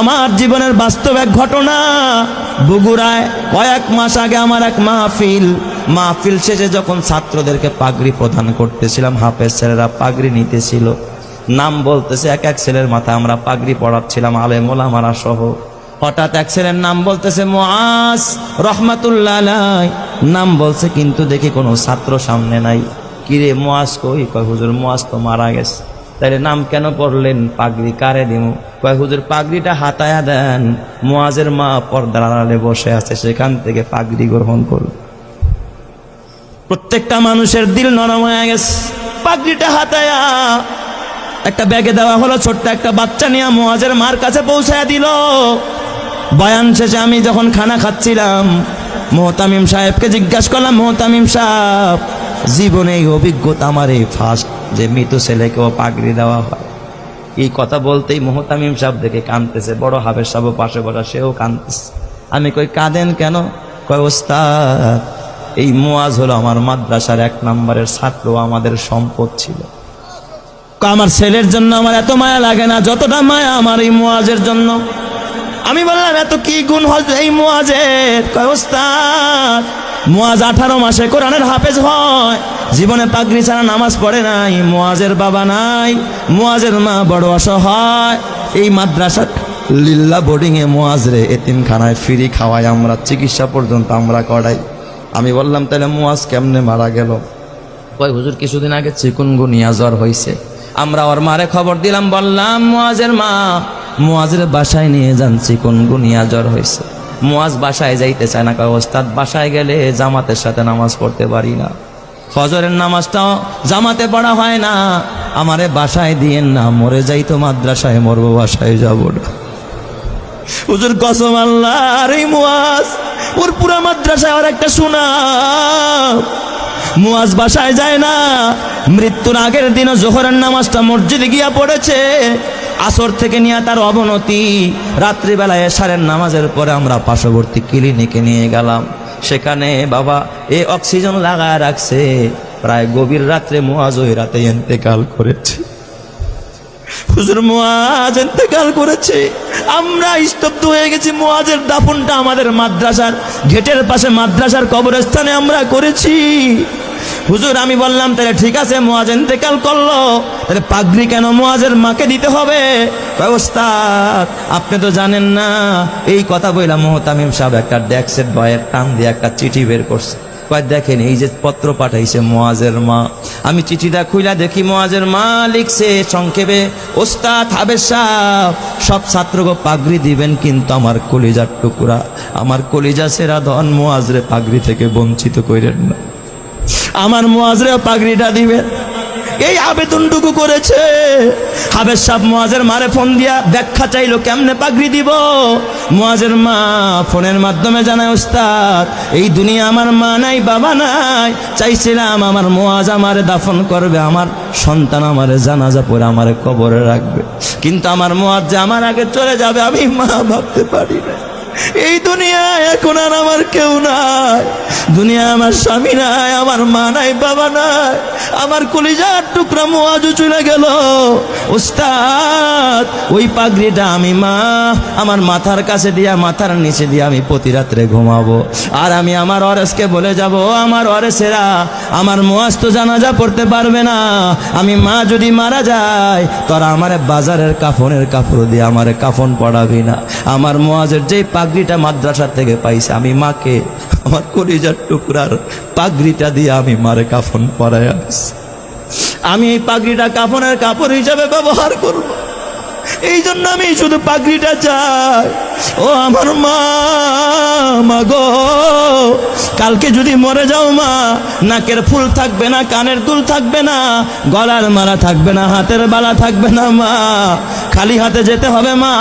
আমার জীবনের বাস্তব এক ঘটনা। বগুড়ায় কয়েক মাস আগে আমার এক মাহফিল। মাহফিল শেষে যখন ছাত্রদেরকে পাগড়ি প্রদান করতেছিলাম, হাফেজ ছেলেরা পাগড়ি নিতেছিল। নাম বলতেছে, এক এক ছেলের মাথায় আমরা পাগড়ি পড়াচ্ছিলাম আলেম, ওলামারা সহ। হঠাৎ এক ছেলের নাম বলতেছে মোয়াস রহমাতুল্লাহ নাম বলছে, কিন্তু দেখি কোনো ছাত্র সামনে নাই। কিরে মোয়াজ কই? কয়, হুজুর মোয়াজ তো মারা গেছে। তাইলে নাম কেন পড়লেন পাগড়ি? কারে দিম? কয়, হুজুর, পাগড়িটা হাতায়া দেন। মোয়াজের মা পর্দার আড়ালে বসে আছে, সেখান থেকে পাগড়ি গ্রহণ করুন প্রত্যেকটা মানুষের দিল নরম হয়ে গেছে। পাগড়িটা হাতায়া। একটা ব্যাগে দেওয়া হলো, ছোট্ট একটা বাচ্চা নিয়ে মোয়াজের মার কাছে পৌঁছায় দিল। বয়ান শেষে আমি যখন খানা খাচ্ছিলাম, মোহতামিম সাহেবকে জিজ্ঞাসা করলাম, মোহতামিম সাহেব, জীবনে এই অভিজ্ঞতা আমার এই ফার্স্ট যে মৃত ছেলেকেও পাগড়ি দেওয়া হয়। এই কথা বলতেই মোহতামিম সাহেব দেখে কাঁদতেছে, বড় হাবের সাহেব পাশে বসা, সেও কাঁদতেছে। আমি কই, কাঁদেন কেন? কয়, ওস্তাদ, এই মোয়াজ হলো আমার মাদ্রাসার এক নম্বরের ছাত্র আমাদের সম্পদ ছিল। আমার ছেলের জন্য আমার এত মায়া লাগে না, যতটা মায়া আমার এই মোয়াজের জন্য। আমি বললাম, এত কি গুণ হচ্ছে এই মোয়াজের? কয়, ওস্তাদ মোয়াজ আঠারো মাসে কোরআনের হাফেজ হয়। জীবনে পাগড়ি ছাড়া নামাজ পড়ে নাই, মোয়াজের বাবা নাই, মোয়াজের মা বড় অসহায়। এই মাদ্রাসা লিল্লা বোর্ডিং এ মোয়াজ রে এতিমখানায় ফ্রি খাওয়াই আমরা, চিকিৎসা পর্যন্ত আমরা করাই। আমি বললাম, তাহলে মোয়াজ কেমনে মারা গেল? কয়, হুজুর, কিছুদিন আগে চিকুনগুনিয়া জ্বর হয়েছে আমরা ওর মারে খবর দিলাম, বললাম, মোয়াজের মা, মোয়াজের বাসায় নিয়ে যান চিকুনগুনিয়া জ্বর হয়েছে মুয়াজ বাসায় যাইতে চায় না কয়, ওস্তাদ, বাসায় গেলে জামাতের সাথে নামাজ পড়তে পারি না। ফজরের নামাজটাও জামাতে পড়া হয় না। আমারে বাসায় দিয়েন না, মরে যাই তো মাদ্রাসায়, মরব বাসায় যাব না। হুজুর, কসম আল্লাহ আর এই মুয়াজ, ওর পুরা মাদ্রাসায় আর একটা শোনা মুয়াজ বাসায় যায় না, মৃত্যুর আগের দিনও জোহরের নামাজটা মসজিদে গিয়া পড়েছে। আসর থেকে নিয়ে তার অবনতি। রাত্রিবেলায় এশারের নামাজের পরে আমরা পার্শ্ববর্তী ক্লিনিকে নিয়ে গেলাম। সেখানে বাবা এ অক্সিজেন লাগায় রাখছে। প্রায় গভীর রাত্রে মোয়াজ ওই রাতে এন্তেকাল করেছে। হুজুর মুয়াজ ইন্তেকাল করেছে। আমরা স্তব্ধ হয়ে গেছি। মুয়াজের দাফনটা আমাদের মাদ্রাসার গেটের পাশে মাদ্রাসার কবরস্থানে আমরা করেছি। হুজুর, আমি বললাম, তাহলে ঠিক আছে, মুয়াজ ইন্তেকাল করল। তাহলে পাগড়ি কেন মুয়াজের মাকে দিতে হবে? ব্যবস্থা আপনি তো জানেন না, এই কথা বললাম মোহতামিম সাহেব একটা ডেক্সের বয়ের টান দিয়ে একটা চিঠি বের করছে। দেখেন, এই যে পত্র পাঠাইছে মোয়াজের মা। আমি চিঠিটা খুইলা দেখি মোয়াজের মা লিখছে সংক্ষেপে, ওস্তাদ হাবের সাহ সব ছাত্রকে পাগড়ি দিবেন কিন্তু আমার কলিজার টুকরা। আমার কলিজা সেরা ধন মোয়াজরে পাগড়ি থেকে বঞ্চিত করেন না। আমার মোয়াজরে পাগড়িটা দিবেন এই আবেদনটুকু করেছে। হাবের সাহ মোয়াজের মারে ফোন দিয়া ব্যাখ্যা চাইলো, কেমনে পাগড়ি দিব? মোয়াজের মা ফোনের মাধ্যমে জানায়, ওস্তাদ, এই দুনিয়া আমার মা নাই, বাবা নাই। চাইছিলাম আমার মোয়াজ আমারে দাফন করবে, আমার সন্তান আমারে জানাজা পরে আমারে কবরে রাখবে। কিন্তু আমার মোয়াজ যে আমার আগে চলে যাবে, আমি মা ভাবতে পারি না। এই দুনিয়ায় এখন আর আমার কেউ নাই। দুনিয়া আমার স্বামী নাই, আমার মা নাই, বাবা নাই। আমার কলিজার টুকরা মোয়াজু চলে গেল। উস্তাদ ওই পাগড়িটা আমি মা, আমার মাথার কাছে দিয়া, মাথার নিচে দিয়ে আমি প্রতি রাত্রে ঘুমাবো। আর আমি আমার অরেসকে বলে যাব আমার অরেসেরা আমার মোয়াজ তো জানাজা পড়তে পারবে না। আমি মা যদি মারা যায়, তোরা আমার বাজারের কাফনের কাপড় দিয়ে আমার কাফন পড়াবি না। আমার মোয়াজের যেই পাগড়িটা মাদ্রাসা থেকে পাইছে। আমি মাকে আমার কলিজার টুকরার পাগড়িটা দিয়ে আমি মারে কাফন পরাই আনছি। আমি এই পাগড়িটা কাফনের কাপড় হিসাবে ব্যবহার করব। এই জন্য আমি শুধু পাগড়িটা চাই। ও আমার মা গো, কালকে যদি মরে যাও মা, নাকের ফুল থাকবে না, কানের দুল থাকবে না, গলার মালা থাকবে না, হাতের বালা থাকবে না মা। খালি হাতে যেতে হবে মা